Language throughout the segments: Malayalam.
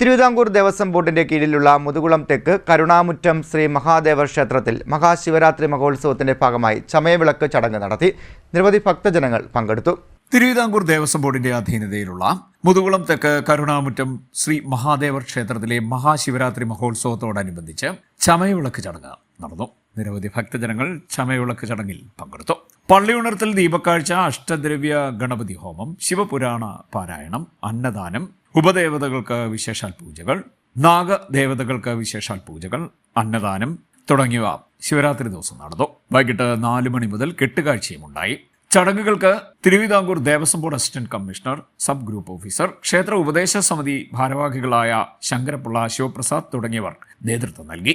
തിരുവിതാംകൂർ ദേവസ്വം ബോർഡിന്റെ കീഴിലുള്ള മുതുകുളം തെക്ക് കരുണാമുറ്റം ശ്രീ മഹാദേവ ക്ഷേത്രത്തിൽ മഹാശിവരാത്രി മഹോത്സവത്തിന്റെ ഭാഗമായി ചമയവിളക്ക് ചടങ്ങ് നടത്തി നിരവധി ഭക്തജനങ്ങൾ പങ്കെടുത്തു. തിരുവിതാംകൂർ ദേവസ്വം ബോർഡിന്റെ അധീനതയിലുള്ള മുതുകുളം തെക്ക് കരുണാമുറ്റം ശ്രീ മഹാദേവർ ക്ഷേത്രത്തിലെ മഹാശിവരാത്രി മഹോത്സവത്തോടനുബന്ധിച്ച് ചമയവിളക്ക് ചടങ്ങ് നടന്നു. നിരവധി ഭക്തജനങ്ങൾ ചമയവിളക്ക് ചടങ്ങിൽ പങ്കെടുത്തു. പള്ളിയുണർത്തൽ ദീപക്കാഴ്ച അഷ്ടദ്രവ്യ ഗണപതി ഹോമം ശിവപുരാണ പാരായണം അന്നദാനം ഉപദേവതകൾക്ക് വിശേഷാൽ പൂജകൾ നാഗദേവതകൾക്ക് വിശേഷാൽ പൂജകൾ അന്നദാനം തുടങ്ങിയവ ശിവരാത്രി ദിവസം നടന്നു. വൈകിട്ട് നാല് മണി മുതൽ കെട്ടുകാഴ്ചയും ഉണ്ടായി. ചടങ്ങുകൾക്ക് Thiruvithamkoor Devaswom board assistant commissioner sub group officer ക്ഷേത്ര ഉപദേശ സമിതി ഭാരവാഹികളായ ശങ്കരപിള്ള ശിവപ്രസാദ് തുടങ്ങിയവർ നേതൃത്വം നൽകി.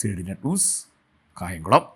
C news Kayamkulam.